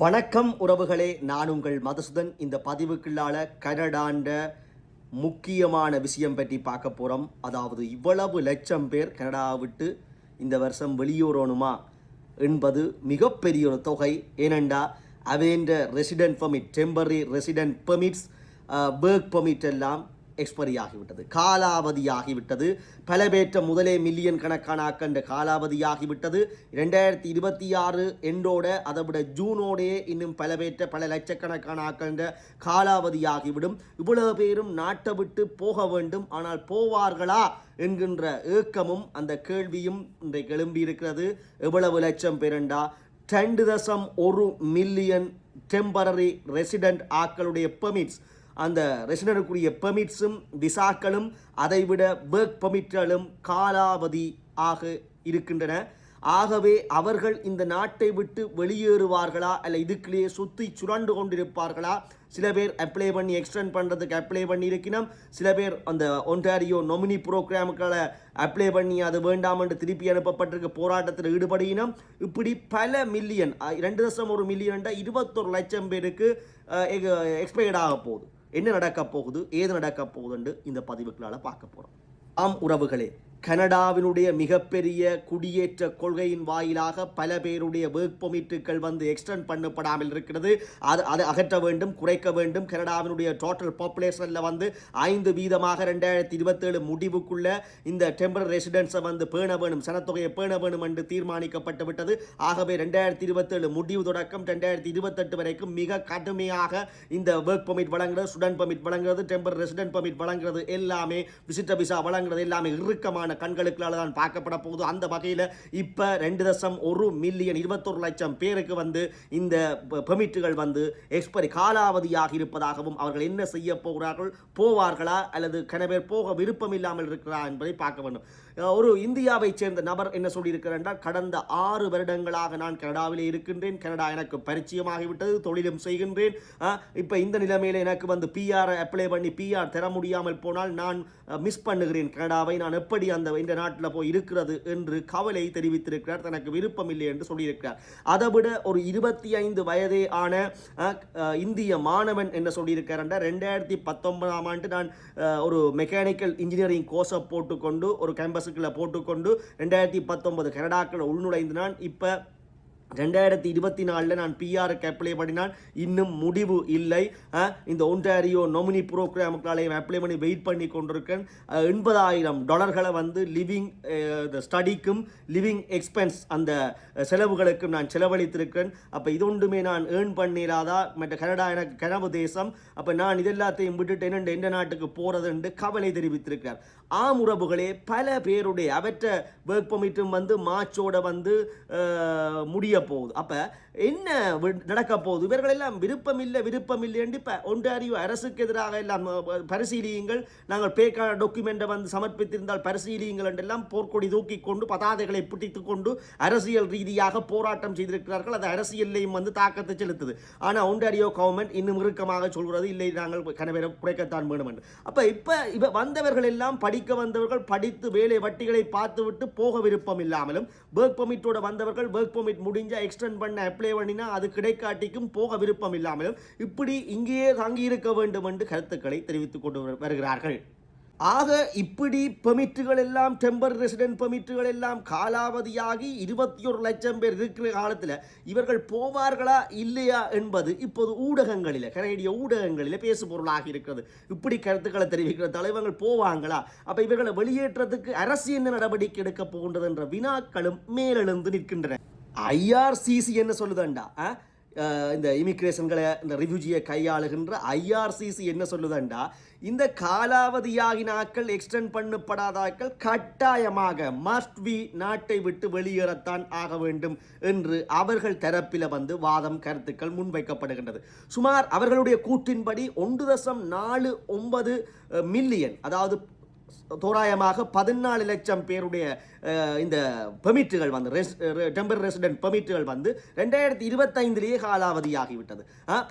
வணக்கம் உறவுகளே நான் உங்கள் மதுசுதன். இந்த பதிவுக்குள்ளால கனடாண்ட முக்கியமான விஷயம் பற்றி பார்க்க போகிறோம் அதாவது இவ்வளவு லட்சம் பேர் கனடா விட்டு இந்த வருஷம் வெளியூறணுமா என்பது மிகப்பெரிய ஒரு தொகை. ஏனெண்டா அவேண்ட resident permit temporary resident permits work permit எல்லாம் எக்ஸ்பரி ஆகிவிட்டது. காலாவதியாகிவிட்டது. பல பேற்ற முதலே மில்லியன் கணக்கான ஆக்கண்ட காலாவதியாகிவிட்டது. ரெண்டாயிரத்தி இருபத்தி ஆறு எண்டோட அதை விட ஜூனோடே இன்னும் பல பேற்ற பல லட்சக்கணக்கான ஆக்கண்ட காலாவதியாகிவிடும். இவ்வளவு பேரும் நாட்டை விட்டு போக வேண்டும். ஆனால் போவார்களா என்கின்ற ஏக்கமும் அந்த கேள்வியும் இன்றைக்கு எழும்பியிருக்கிறது. எவ்வளவு லட்சம் பேருண்டா? ரெண்டு தசம் ஒரு மில்லியன் டெம்பரரி ரெசிடென்ட் ஆக்களுடைய பெர்மிட்ஸ் அந்த ரெசிடென்ட்டுக்குரிய பெர்மிட்ஸும் விசாக்களும் அதைவிட ஒர்க் பெர்மிட்களும் காலாவதி ஆக இருக்கின்றன. ஆகவே அவர்கள் இந்த நாட்டை விட்டு வெளியேறுவார்களா அல்ல இதுக்குள்ளேயே சுற்றி சுரண்டு கொண்டிருப்பார்களா? சில பேர் அப்ளை பண்ணி எக்ஸ்டெண்ட் பண்ணுறதுக்கு அப்ளை பண்ணி இருக்கணும் சில பேர் அந்த ஒன்டாரியோ நொமினி ப்ரோக்ராமுக்களை அப்ளை பண்ணி அது வேண்டாம் என்று திருப்பி அனுப்பப்பட்டிருக்க போராட்டத்தில் ஈடுபடுகினோம். இப்படி பல மில்லியன் ரெண்டு தசம் ஒரு மில்லியன்டா இருபத்தொரு லட்சம் பேருக்கு எக்ஸ்பயர்ட் ஆக போகுது. என்ன நடக்க போகுது ஏது நடக்க போகுதுன்னு இந்த பதிவுகளால் பார்க்க போகிறோம் ஆம் உறவுகளே கனடாவினுடைய மிகப்பெரிய குடியேற்ற கொள்கையின் வாயிலாக பல பேருடைய ஒர்க் பொமிட்டுகள் வந்து எக்ஸ்டெண்ட் பண்ணப்படாமல் இருக்கிறது. அது அதை அகற்ற வேண்டும் குறைக்க வேண்டும். கனடாவினுடைய டோட்டல் பாப்புலேஷனில் வந்து ஐந்து வீதமாக ரெண்டாயிரத்தி இருபத்தேழு முடிவுக்குள்ள இந்த டெம்பரரி ரெசிடென்ஸை வந்து பேண வேணும் சனத்தொகையை பேண வேணும் என்று தீர்மானிக்கப்பட்டு விட்டது. ஆகவே ரெண்டாயிரத்தி இருபத்தேழு முடிவு தொடக்கம் ரெண்டாயிரத்தி இருபத்தெட்டு வரைக்கும் மிக கடுமையாக இந்த ஒர்க் பொமிட் வழங்குறது ஸ்டூடெண்ட் பமிட் வழங்குறது டெம்பரரி ரெசிடென்ட் பமிட் வழங்குறது எல்லாமே விசிட்ட விசா வழங்குறது எல்லாமே இறுக்கமான விதமான கண்களுக்களால் தான் பார்க்கப்பட போகுது. அந்த வகையில் இப்போ ரெண்டு தசம் ஒரு மில்லியன் இருபத்தொரு லட்சம் பேருக்கு வந்து இந்த பெர்மிட்டுகள் வந்து எக்ஸ்பரி காலாவதியாக இருப்பதாகவும் அவர்கள் என்ன செய்ய போகிறார்கள்? போவார்களா? அல்லது கனவேர் போக விருப்பம் இல்லாமல் இருக்கிறா என்பதை பார்க்க வேண்டும். ஒரு இந்தியாவைச் சேர்ந்த நபர் என்ன சொல்லியிருக்கிறார் என்றால் கடந்த ஆறு வருடங்களாக நான் கனடாவிலே இருக்கின்றேன். கனடா எனக்கு பரிச்சயமாகிவிட்டது. தொழிலும் செய்கின்றேன். இப்போ இந்த நிலைமையில் எனக்கு வந்து பிஆர் அப்ளை பண்ணி பிஆர் தர முடியாமல் போனால் நான் மிஸ் பண்ணுகிறேன். கனடாவை நான் எப்படி அந்த இந்த நாட்டில் போய் இருக்கிறது என்று கவலை தெரிவித்திருக்கிறார். தனக்கு விருப்பம் இல்லை என்று சொல்லியிருக்கிறார். அதை விட ஒரு இருபத்தி ஐந்து வயதே ஆன இந்திய மாணவன் என்ன சொல்லியிருக்கார் என்றால் ரெண்டாயிரத்தி பத்தொன்பதாம் ஆண்டு நான் ஒரு மெக்கானிக்கல் இன்ஜினியரிங் கோர்ஸை போட்டுக்கொண்டு ஒரு கேம்பஸுக்குள்ளே போட்டுக்கொண்டு ரெண்டாயிரத்தி பத்தொன்பது கனடாக்களை உள்நுழைந்து நான் இப்போ ரெண்டாயிரத்தி இருபத்தி நாலில் நான் பிஆருக்கு அப்ளை பண்ணினால் இன்னும் முடிவு இல்லை. இந்த ஒன்டாரியோ நொமினி ப்ரோக்ராமுக்களையும் அப்ளை பண்ணி வெயிட் பண்ணி கொண்டிருக்கேன். எண்பதாயிரம் டாலர்களை வந்து லிவிங் ஸ்டடிக்கும் லிவிங் எக்ஸ்பென்ஸ் அந்த செலவுகளுக்கும் நான் செலவழித்திருக்கிறேன் அப்போ இது ஒன்றுமே நான் ஏர்ன் பண்ணிடாதா மற்ற கனடா எனக்கு கனவு தேசம். அப்போ நான் இதெல்லாத்தையும் விட்டுட்டு என்ன எந்த நாட்டுக்கு போகிறது என்று கவலை தெரிவித்திருக்கிறார். ஆம் உறவுகளே பல பேருடைய அவற்ற ஒர்க் பெர்மிட்டும் வந்து மார்ச்சோட வந்து முடிய போகுது. அப்போ என்ன நடக்க போகுது? இவர்கள் எல்லாம் விருப்பம் இல்லை விருப்பம் என்று இப்போ ஒன்றாரியோ அரசுக்கு எதிராக எல்லாம் பரிசீலியுங்கள். நாங்கள் பேக்கான டாக்குமெண்ட்டை வந்து சமர்ப்பித்திருந்தால் பரிசீலியுங்கள் என்றெல்லாம் போர்க்கொடி தூக்கி கொண்டு பதாதைகளை பிடித்து கொண்டு அரசியல் ரீதியாக போராட்டம் செய்திருக்கிறார்கள். அது அரசியலையும் வந்து தாக்கத்தை செலுத்துது. ஆனால் ஒன்றாரியோ கவர்மெண்ட் இன்னும் இறுக்கமாக சொல்கிறது இல்லை நாங்கள் கனவேரை குறைக்கத்தான் வேணும் என்று. அப்போ இப்போ இவ வந்தவர்கள் எல்லாம் படிக்க வந்தவர்கள் படித்து வேலை வட்டிகளை பார்த்துவிட்டு போக விருப்பம் இல்லாமலும் ஒர்க் பர்மிட்டோட வந்தவர்கள் ஒர்க் பர்மிட் முடிஞ்ச எக்ஸ்டெண்ட் பண்ண அப்ளை உடையவனினா அது கிடைக்காட்டிக்கும் போக விருப்பம் இல்லாமலும் இப்படி இங்கேயே தங்கியிருக்க வேண்டும் என்று கருத்துக்களை தெரிவித்துக் கொண்டு வருகிறார்கள். ஆக இப்படி பெமிட்டுகள் எல்லாம் டெம்பர் ரெசிடென்ட் பெமிட்டுகள் எல்லாம் காலாவதியாகி இருபத்தி ஒரு லட்சம் பேர் இருக்கிற காலத்தில் இவர்கள் போவார்களா இல்லையா என்பது இப்போது ஊடகங்களில் கனேடிய ஊடகங்களில் பேசு பொருளாக இருக்கிறது. இப்படி கருத்துக்களை தெரிவிக்கிற தலைவர்கள் போவாங்களா? அப்போ இவர்களை வெளியேற்றத்துக்கு அரசு என்ன நடவடிக்கை எடுக்க போகின்றது என்ற வினாக்களும் மேலெழுந்து நிற்கின்றன. ஐஆர்சிசி என்ன சொல்லுதாண்டா? இந்த இமிக்ரேஷன்களை இந்த ரிவ்யூஜியை கையாளுகின்ற ஐஆர்சிசி என்ன சொல்லுதாண்டா? இந்த காலாவதியாகினாக்கள் எக்ஸ்டெண்ட் பண்ணப்படாதாக்கள் கட்டாயமாக மஸ்ட் வி நாட்டை விட்டு வெளியேறத்தான் ஆக வேண்டும் என்று அவர்கள் தரப்பில் வந்து வாதம் கருத்துக்கள் முன்வைக்கப்படுகின்றது. சுமார் அவர்களுடைய கூற்றின்படி ஒன்று தசம் நாலு ஒன்பது மில்லியன் அதாவது தோராயமாக பதினாலு லட்சம் பேருடைய இந்த பெர்மிட்டுகள் வந்து ரெஸ் டெம்பர் ரெசிடென்ட் பெர்மிட்டுகள் வந்து ரெண்டாயிரத்தி இருபத்தைந்திலேயே காலாவதியாகிவிட்டது.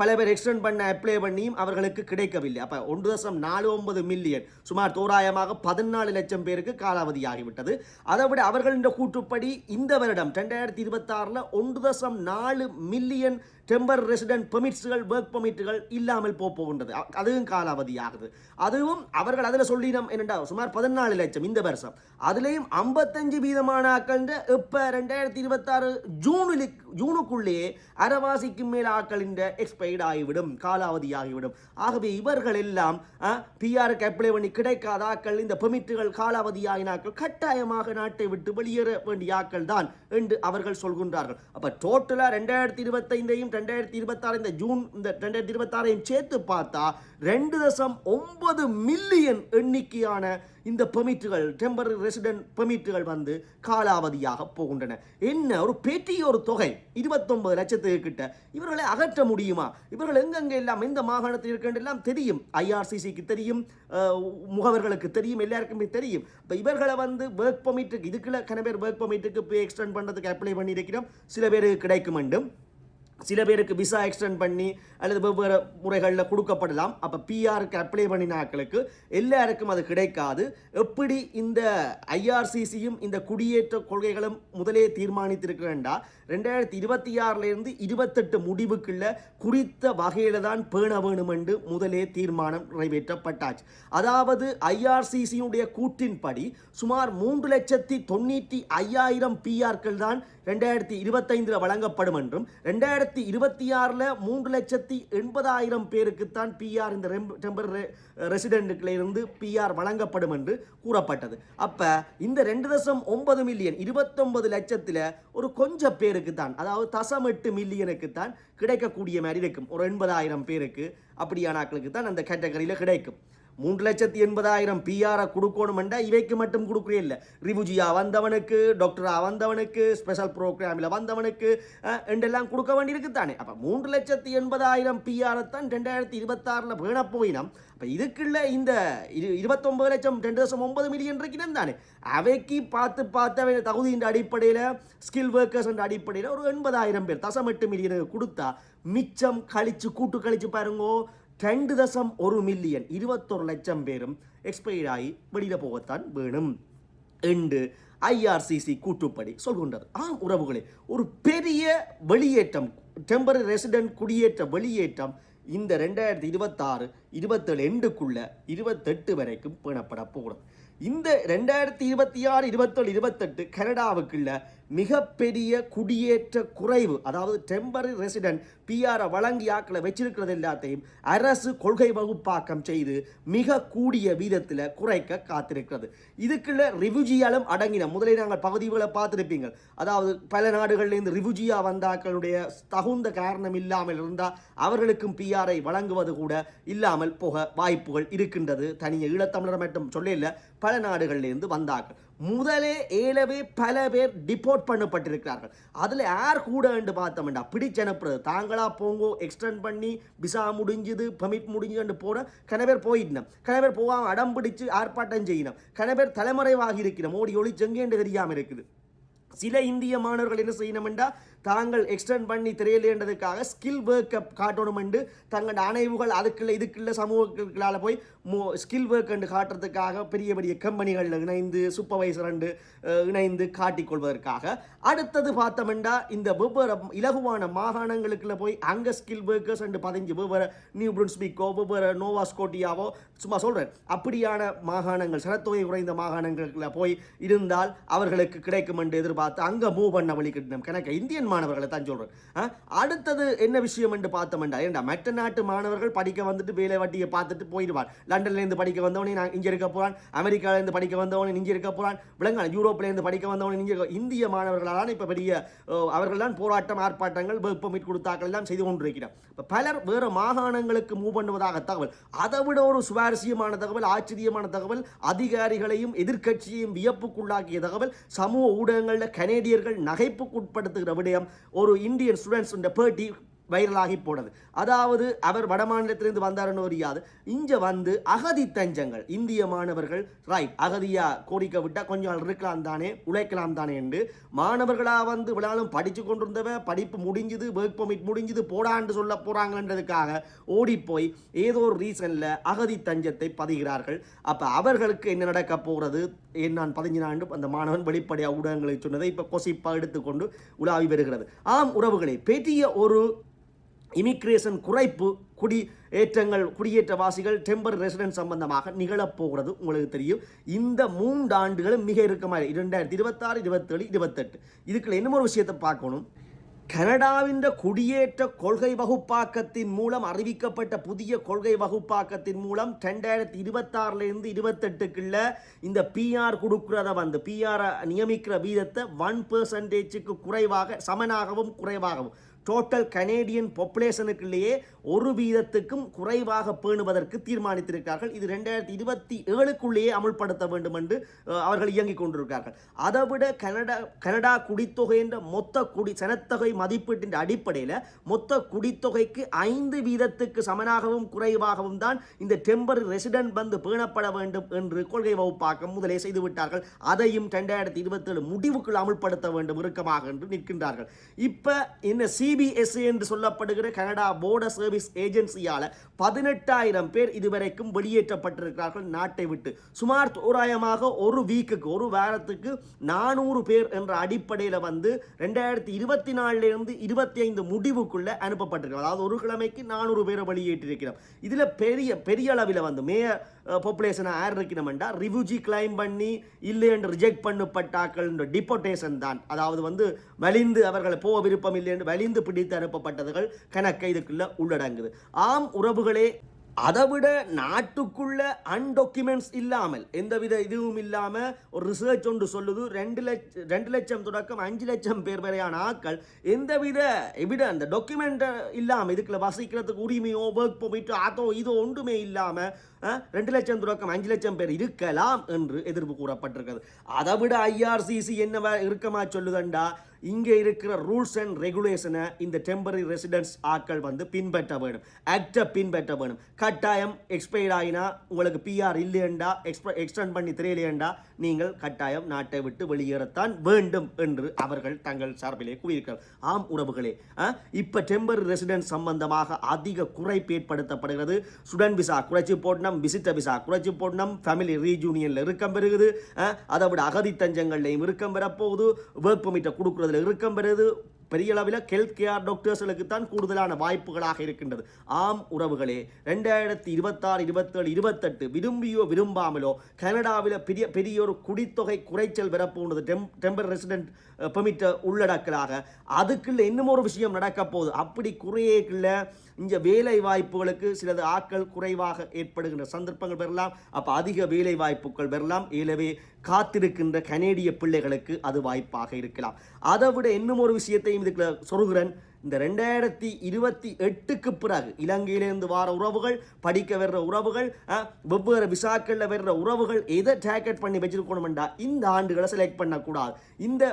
பல பேர் எக்ஸ்டெண்ட் பண்ண அப்ளை பண்ணியும் அவர்களுக்கு கிடைக்கவில்லை. அப்போ ஒன்று தசம் நாலு ஒன்பது மில்லியன் சுமார் தோராயமாக பதினாலு லட்சம் பேருக்கு காலாவதியாகிவிட்டது. அதை விட அவர்களின் கூற்றுப்படி இந்த வருடம் ரெண்டாயிரத்தி இருபத்தாறில் ஒன்று தசம் நாலு மில்லியன் டெம்பர் ரெசிடென்ட் பெர்மிட்ஸ்கள் ஒர்க் பெர்மிட்டுகள் இல்லாமல் போக போகின்றது. அதுவும் அதுவும் காலாவதியாகுது. அதுவும் அவர்கள் அதில் சொல்லினோம் என்னடா சுமார் பதினாலு லட்சம் இந்த வருஷம். அதுலேயும் ஐம்பத்தஞ்சு வீதமான ஆக்கள் இப்போ ரெண்டாயிரத்தி இருபத்தாறு ஜூனில் ஜூனுக்குள்ளேயே அரைவாசிக்கு மேல் ஆக்களின் எக்ஸ்பைர்ட் ஆகிவிடும் காலாவதி ஆகிவிடும் ஆகவே இவர்கள் எல்லாம் பிஆருக்கு அப்ளை பண்ணி கிடைக்காத ஆக்கள் இந்த பெமிட்டுகள் காலாவதி ஆகின ஆக்கள் கட்டாயமாக நாட்டை விட்டு வெளியேற வேண்டிய ஆக்கள் தான் என்று அவர்கள் சொல்கின்றார்கள். அப்போ டோட்டலாக ரெண்டாயிரத்தி இருபத்தைந்தையும் ரெண்டாயிரத்தி இருபத்தாறு இந்த ஜூன் இந்த ரெண்டாயிரத்தி இருபத்தாறையும் சேர்த்து பார்த்தா ரெண்டு தசம் ஒன்பது மில்லியன் எண்ணிக்கையான இந்த பெர்மிட்டுகள் டெம்பரரி ரெசிடென்ட் பெர்மிட்டுகள் வந்து காலாவதியாக போகின்றன. என்ன ஒரு பெரிய ஒரு தொகை இருபத்தொன்பது லட்சத்துக்கு கிட்ட இவர்களை அகற்ற முடியுமா? இவர்கள் எங்கெங்கே எல்லாம் எந்த மாகாணத்தில் இருக்கின்றெல்லாம் தெரியும். ஐஆர்சிசிக்கு தெரியும் முகவர்களுக்கு தெரியும் எல்லாருக்குமே தெரியும். இப்போ இவர்களை வந்து ஒர்க் பெர்மிட்டுக்கு இதுக்குள்ள கன பேர் ஒர்க் பெர்மிட்டுக்கு போய் எக்ஸ்டெண்ட் பண்ணுறதுக்கு அப்ளை பண்ணியிருக்கிறோம். சில பேருக்கு கிடைக்கும் வேண்டும் சில பேருக்கு விசா எக்ஸ்டெண்ட் பண்ணி அல்லது வெவ்வேறு முறைகளில் கொடுக்கப்படலாம். அப்போ பிஆருக்கு அப்ளை பண்ணின ஆட்களுக்கு எல்லாருக்கும் அது கிடைக்காது. எப்படி இந்த ஐஆர்சிசியும் இந்த குடியேற்ற கொள்கைகளும் முதலே தீர்மானித்திருக்கிறேன்டா ரெண்டாயிரத்தி இருபத்தி ஆறிலிருந்து இருபத்தெட்டு முடிவுக்குள்ள குறித்த வகையில் தான் பேண வேணும் என்று முதலே தீர்மானம் நிறைவேற்றப்பட்டாச்சு. அதாவது ஐஆர்சிசியுடைய கூற்றின்படி சுமார் மூன்று லட்சத்தி தொண்ணூற்றி ஐயாயிரம் பிஆர்கள் தான் ரெண்டாயிரத்தி இருபத்தைந்தில் வழங்கப்படும் என்றும் ரெண்டாயிரத்தி இருபத்தி ஆறில் மூன்று லட்சத்தி எண்பதாயிரம் பேருக்குத்தான் பிஆர் இந்த டெம்பர் ரெசிடென்ட்டுகளிலிருந்து பிஆர் வழங்கப்படும் என்று கூறப்பட்டது. அப்போ இந்த ரெண்டு தசம் ஒன்பது மில்லியன் இருபத்தொன்பது லட்சத்தில் ஒரு கொஞ்சம் பேருக்கு தான் அதாவது தசம் எட்டு மில்லியனுக்கு தான் கிடைக்கக்கூடிய மாதிரி இருக்கும். ஒரு எண்பதாயிரம் பேருக்கு அப்படியான ஆட்களுக்கு தான் அந்த கேட்டகரியில் கிடைக்கும். மூன்று லட்சத்தி எண்பதாயிரம் பிஆரை கொடுக்கணுமெண்டா இவைக்கு மட்டும் கொடுக்குறே இல்லை. ரிபுஜியா வந்தவனுக்கு டாக்டரா வந்தவனுக்கு ஸ்பெஷல் ப்ரோக்ராமில் வந்தவனுக்கு என்றெல்லாம் கொடுக்க வேண்டியிருக்கு தானே. அப்போ மூன்று லட்சத்தி எண்பதாயிரம் பிஆரை தான் ரெண்டாயிரத்தி இருபத்தாறில் வேணப்போயினம் அப்போ இதுக்குள்ள இந்த இரு இருபத்தொம்பது லட்சம் ரெண்டு லட்சம் ஒன்பது மில்லியன் இருக்கணும் தானே. அவைக்கு பார்த்து பார்த்து அவை தகுதியின் அடிப்படையில் ஸ்கில் ஒர்க்கர்ஸ் என்ற அடிப்படையில் ஒரு எண்பதாயிரம் பேர் தசம் எட்டு மில்லியனுக்கு கொடுத்தா மிச்சம் கழிச்சு கூட்டு கழிச்சு பாருங்கோ ரெண்டு தசம் ஒரு மில்லியன் இருபத்தொரு லட்சம் பேரும் எக்ஸ்பைர் ஆகி வெளியில் போகத்தான் வேணும். என்று ஐஆர்சிசி கூட்டுப்படி சொல்கின்றது. ஆம் உறவுகளே ஒரு பெரிய வெளியேற்றம் டெம்பரரி ரெசிடென்ட் குடியேற்ற வெளியேற்றம் இந்த ரெண்டாயிரத்தி இருபத்தாறு இருபத்தேழு எண்டுக்குள்ள இருபத்தெட்டு வரைக்கும் பேணப்பட போகிறது. இந்த ரெண்டாயிரத்தி இருபத்தி ஆறு இருபத்தேழு இருபத்தெட்டு கனடாவுக்குள்ள மிகப்பெரிய குடியேற்ற குறைவு அதாவது டெம்பரரி ரெசிடென்ட் பிஆரை வழங்கி ஆக்களை வச்சிருக்கிறது எல்லாத்தையும் அரசு கொள்கை வகுப்பாக்கம் செய்து மிக கூடிய வீதத்தில் குறைக்க காத்திருக்கிறது. இதுக்குள்ள ரிவுஜியாலும் அடங்கின முதலே நாங்கள் பகுதிகளை பார்த்துருப்பீங்க. அதாவது பல நாடுகளிலிருந்து ரிவுஜியா வந்தாக்களுடைய தகுந்த காரணம் இல்லாமல் இருந்தால் அவர்களுக்கும் பிஆரை வழங்குவது கூட இல்லாமல் போக வாய்ப்புகள் இருக்கின்றது. தனிய ஈழத்தமிழர் மட்டும் சொல்ல பல நாடுகளிலிருந்து வந்தார்கள். முதலே ஏழவே பல பேர் டிபோர்ட் பண்ணப்பட்டிருக்கிறார்கள். அதில் யார் கூட என்று பார்த்தோம்டா பிடிச்சு அனுப்புறது போங்கோ எக்ஸ்டெண்ட் பண்ணி விசா முடிஞ்சுது பமிட் முடிஞ்சுன்னு போன கன பேர் போயிட்டோம் கன பேர் போகாம அடம் பிடிச்சு ஆர்ப்பாட்டம் செய்யணும். கன பேர் தலைமறைவாகி இருக்கிறோம் மோடி ஒளி செங்கேண்டு தெரியாமல் இருக்குது. சில இந்திய மாணவர்கள் என்ன செய்யணுமெண்டா தாங்கள் எக்ஸ்டெண்ட் பண்ணி தெரியலேன்றதுக்காக ஸ்கில் வொர்க்கப் காட்டணும் என்று தங்களோட அணைவுகள் அதுக்குள்ள இதுக்குள்ள சமூகங்களால் போய் மோ ஸ்கில் ஒர்க் என்று காட்டுறதுக்காக பெரிய பெரிய கம்பெனிகளில் இணைந்து சூப்பர்வைசர் அண்டு இணைந்து காட்டிக்கொள்வதற்காக அடுத்தது பார்த்தோம்னா இந்த வெவ்வேறு இலகுவான மாகாணங்களுக்குள்ள போய் அங்கே ஸ்கில் ஒர்க்கர்ஸ் என்று பதிஞ்சு வெவ்வேறு நியூ பிரின்ஸ்பிக்கோ வெவ்வேறு நோவா ஸ்கோட்டியாவோ சும்மா சொல்கிறேன் அப்படியான மாகாணங்கள் சனத்தொகை குறைந்த மாகாணங்களுக்குள்ள போய் இருந்தால் அவர்களுக்கு கிடைக்கும் என்று எதிர்பார்த்து அங்கே மூவ் பண்ண வழிகிட்டோம். கணக்க இந்தியன் மாணவர்களை தான் சொல்கிறேன் அடுத்தது என்ன விஷயம் என்று பார்த்தோம்டா ஏண்டா மற்ற நாட்டு மாணவர்கள் படிக்க வந்துட்டு வேலை வட்டியை பார்த்துட்டு போயிடுவார். லண்டன்லேருந்து படிக்க வந்தவனே நான் இங்கே இருக்க போகிறான் அமெரிக்காவிலேருந்து படிக்க வந்தவனே இங்கே இருக்க போகிறான் விளங்கான யூரோப்லேருந்து படிக்க வந்தவனே இங்கே இருக்க இந்திய மாணவர்களால் இப்போ பெரிய அஹ், அவர்கள் தான் போராட்டம் ஆர்ப்பாட்டங்கள் ஒர்க் கொடுத்தாக்கள் எல்லாம் செய்து கொண்டிருக்கிறார். இப்போ பலர் வேறு மாகாணங்களுக்கு மூவ் பண்ணுவதாக தகவல். அதை விட ஒரு சுவாரஸ்யமான தகவல் ஆச்சரியமான தகவல் அதிகாரிகளையும் எதிர்க்கட்சியையும் வியப்புக்குள்ளாக்கிய தகவல் சமூக ஊடகங்களில் கனேடியர்கள் நகைப்புக்குட்படுத்துகிற விடயம் ஒரு இந்தியன் ஸ்டூடெண்ட்ஸ் பேட்டி வைரலாகி போனது. அதாவது அவர் வடமாநிலத்திலிருந்து வந்தாருன்னு அறியாது. இங்கே வந்து அகதி தஞ்சங்கள் இந்திய மாணவர்கள் ரைட் அகதியாக கோரிக்கை விட்டால் கொஞ்சம் நாள் இருக்கலாம் தானே உழைக்கலாம் தானே என்று மாணவர்களாக வந்து விழாலும் படித்து கொண்டிருந்தவ படிப்பு முடிஞ்சுது ஒர்க் பர்மிட் முடிஞ்சுது போடான்னு சொல்ல போகிறாங்கன்றதுக்காக ஓடிப்போய் ஏதோ ஒரு ரீசனில் அகதி தஞ்சத்தை பதிகிறார்கள். அப்போ அவர்களுக்கு என்ன நடக்க போகிறது ஏன் நான் பதினஞ்சு ஆண்டு அந்த மாணவன் வெளிப்படையாக ஊடகங்களை சொன்னதை இப்போ கொசிப்பாக எடுத்துக்கொண்டு உலாவி வருகிறது. ஆம் உறவுகளே பெரிய ஒரு இமிக்ரேஷன் குறைப்பு குடி ஏற்றங்கள் குடியேற்றவாசிகள் டெம்பர் ரெசிடென்ட் சம்பந்தமாக நிகழப்போகிறது. உங்களுக்கு தெரியும். இந்த மூன்று ஆண்டுகளும் மிக இருக்கமாக இரண்டாயிரத்தி இருபத்தாறு இருபத்தேழு இருபத்தெட்டு. இதுக்குள்ள என்னமோ ஒரு விஷயத்தை பார்க்கணும். கனடாவின் குடியேற்ற கொள்கை வகுப்பாக்கத்தின் மூலம் அறிவிக்கப்பட்ட புதிய கொள்கை வகுப்பாக்கத்தின் மூலம் ரெண்டாயிரத்தி இருபத்தாறுலேருந்து இருபத்தெட்டுக்குள்ள இந்த பிஆர் கொடுக்குறத வந்து பிஆர் நியமிக்கிற வீதத்தை ஒன் பெர்சன்டேஜுக்கு குறைவாக சமனாகவும் குறைவாகவும் டோட்டல் கனேடியன் பாப்புலேஷனுக்குள்ளேயே ஒரு வீதத்துக்கும் குறைவாக பேணுவதற்கு தீர்மானித்திருக்கிறார்கள். இது ரெண்டாயிரத்தி இருபத்தி ஏழுக்குள்ளேயே அமுல்படுத்த வேண்டும் என்று அவர்கள் இயங்கிக் கொண்டிருக்கிறார்கள். அதைவிட கனடா கனடா குடித்தொகை என்ற மொத்த குடி சனத்தொகை மதிப்பீட்டின் அடிப்படையில் மொத்த குடித்தொகைக்கு ஐந்து வீதத்துக்கு சமனாகவும் குறைவாகவும் தான் இந்த டெம்பரரி ரெசிடென்ட் வந்து பேணப்பட வேண்டும் என்று கொள்கை வகுப்பாக்கம் முதலே செய்துவிட்டார்கள். அதையும் ரெண்டாயிரத்தி இருபத்தேழு முடிவுக்குள் அமுல்படுத்த வேண்டும் இறுக்கமாக என்று நிற்கின்றார்கள். இப்போ இந்த சிபிஎஸ்இ என்று சொல்லப்படுகிற கனடா போர்டர் சர்வீஸ் ஏஜென்சியால் பதினெட்டாயிரம் பேர் இதுவரைக்கும் வெளியேற்றப்பட்டிருக்கிறார்கள் நாட்டை விட்டு. சுமார் தோராயமாக ஒரு வீக்குக்கு ஒரு வாரத்துக்கு நானூறு பேர் என்ற அடிப்படையில் வந்து ரெண்டாயிரத்தி இருபத்தி நாலுலேருந்து இருபத்தி ஐந்து முடிவுக்குள்ள அனுப்பப்பட்டிருக்கிறோம் அதாவது ஒரு கிழமைக்கு நானூறு பேரை வெளியேற்றிருக்கிறோம். இதில் பெரிய பெரிய அளவில் வந்து மே பாப்புலேஷனை யார் இருக்கணும்டா ரிவ்யூஜி கிளைம் பண்ணி இல்லை என்று ரிஜெக்ட் பண்ணப்பட்டாக்கள் டிபோட்டேஷன் தான். அதாவது வந்து வலிந்து அவர்களை போக விருப்பம் இல்லை என்று வலிந்து பிடித்து அனுப்பப்பட்டதுகள் கணக்கை இதுக்குள்ள உள்ளடங்குது. ஆம் உறவுகளே அதைவிட நாட்டுக்குள்ள அன்டாக்குமெண்ட்ஸ் இல்லாமல் எந்தவித இதுவும் இல்லாமல் ஒரு ரிசர்ச் ஒன்று சொல்லுது. ரெண்டு லட்சம் ரெண்டு லட்சம் தொடக்கம் அஞ்சு லட்சம் பேர் வரையான ஆட்கள் எந்தவித எவிட அந்த டாக்குமெண்ட் இல்லாமல் இதுக்குள்ள வசிக்கிறதுக்கு உரிமையோ ஒர்க் போயிட்டு அதோ இதோ ஒன்றுமே இல்லாமல் ரெண்டு லட்சம் தொடக்கம் அஞ்சு லட்சம் பேர் இருக்கலாம் என்று எதிர்ப்பு கூறப்பட்டிருக்கிறது. அதை விட ஐஆர்சிசி என்ன இருக்கமா சொல்லுதண்டா? இங்கே இருக்கிற ரூல்ஸ் அண்ட் ரெகுலேஷனை இந்த டெம்பரரி ரெசிடென்ஸ் ஆட்கள் வந்து பின்பற்ற வேணும் ஆக்டை பின்பற்ற வேணும் கட்டாயம் எக்ஸ்பைர்ட் ஆகினா உங்களுக்கு பிஆர் இல்லையண்டா? எக்ஸ்ப எக்ஸ்டெண்ட் பண்ணி தெரியலையண்டா? நீங்கள் கட்டாயம் நாட்டை விட்டு வெளியேறத்தான் வேண்டும் என்று அவர்கள் தங்கள் சார்பிலே கூறியிருக்கிறார் ஆம் உறவுகளே இப்போ டெம்பரரி ரெசிடென்ஸ் சம்பந்தமாக அதிக குறைப்பு ஏற்படுத்தப்படுகிறது. ஸ்டூடெண்ட் விசா குறைச்சி போடணும். விசிட்ட விசா குறைச்சி போடணும். ஃபேமிலி ரீஜூனியனில் இருக்கம் பெறுகுது அதை விட அகதி தஞ்சங்கள்லையும் இருக்கம் பெறப்போகுது ஒர்க் பெர்மிட்டை அதில் இறுக்கம் பெறுது பெரிய அளவில் ஹெல்த் கேர் டாக்டர்ஸ்களுக்கு தான் கூடுதலான வாய்ப்புகளாக இருக்கின்றது. ஆம் உறவுகளே ரெண்டாயிரத்தி இருபத்தாறு இருபத்தேழு இருபத்தெட்டு விரும்பியோ விரும்பாமலோ கனடாவில் பெரிய பெரிய ஒரு குடித்தொகை குறைச்சல் வரப்போனது டெம் டெம்பர் ரெசிடென்ட் பெர்மிட்டை உள்ளடக்கலாக. அதுக்குள்ள இன்னும் ஒரு விஷயம் நடக்க போகுது அப்படி குறையக்குள்ள இங்கே வேலை வாய்ப்புகளுக்கு சிலது ஆட்கள் குறைவாக ஏற்படுகின்ற சந்தர்ப்பங்கள் பெறலாம் அப்போ அதிக வேலை வாய்ப்புகள் பெறலாம் எனவே காத்திருக்கின்ற கனேடிய பிள்ளைகளுக்கு அது வாய்ப்பாக இருக்கலாம். அதை விட இன்னும் ஒரு விஷயத்தையும் இதுக்குள்ள சொல்கிறேன் இந்த ரெண்டாயிரத்தி இருபத்தி எட்டுக்கு பிறகு இலங்கையிலேருந்து வார உறவுகள் படிக்க வர்ற உறவுகள் வெவ்வேறு விசாக்களில் வர்ற உறவுகள் எதை டேக்கெட் பண்ணி வச்சிருக்கணும்டா? இந்த ஆண்டுகளை செலக்ட் பண்ணக்கூடாது. இந்த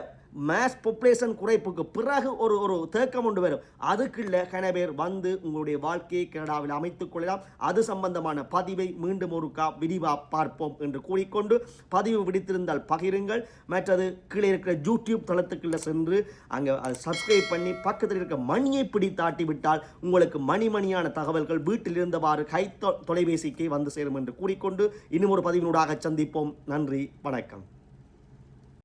மேஸ் பாப்புலேஷன் குறைப்புக்கு பிறகு ஒரு ஒரு தேக்கம் கொண்டு வரும். அதுக்குள்ள கன பேர் வந்து உங்களுடைய வாழ்க்கையை கனடாவில் அமைத்துக் கொள்ளலாம். அது சம்பந்தமான பதிவை மீண்டும் ஒரு கா விரிவாக பார்ப்போம் என்று கூறிக்கொண்டு பதிவு பிடித்திருந்தால் பகிருங்கள். மற்றது கீழே இருக்கிற யூடியூப் தளத்துக்குள்ளே சென்று அங்கே அதை சப்ஸ்கிரைப் பண்ணி பக்கத்தில் இருக்க மணியை பிடித்தாட்டி விட்டால் உங்களுக்கு மணி மணியான தகவல்கள் வீட்டில் இருந்தவாறு கை தொ- தொலைபேசிக்கு வந்து சேரும் என்று கூறிக்கொண்டு இன்னும் ஒரு பதிவினூடாக சந்திப்போம். நன்றி வணக்கம்.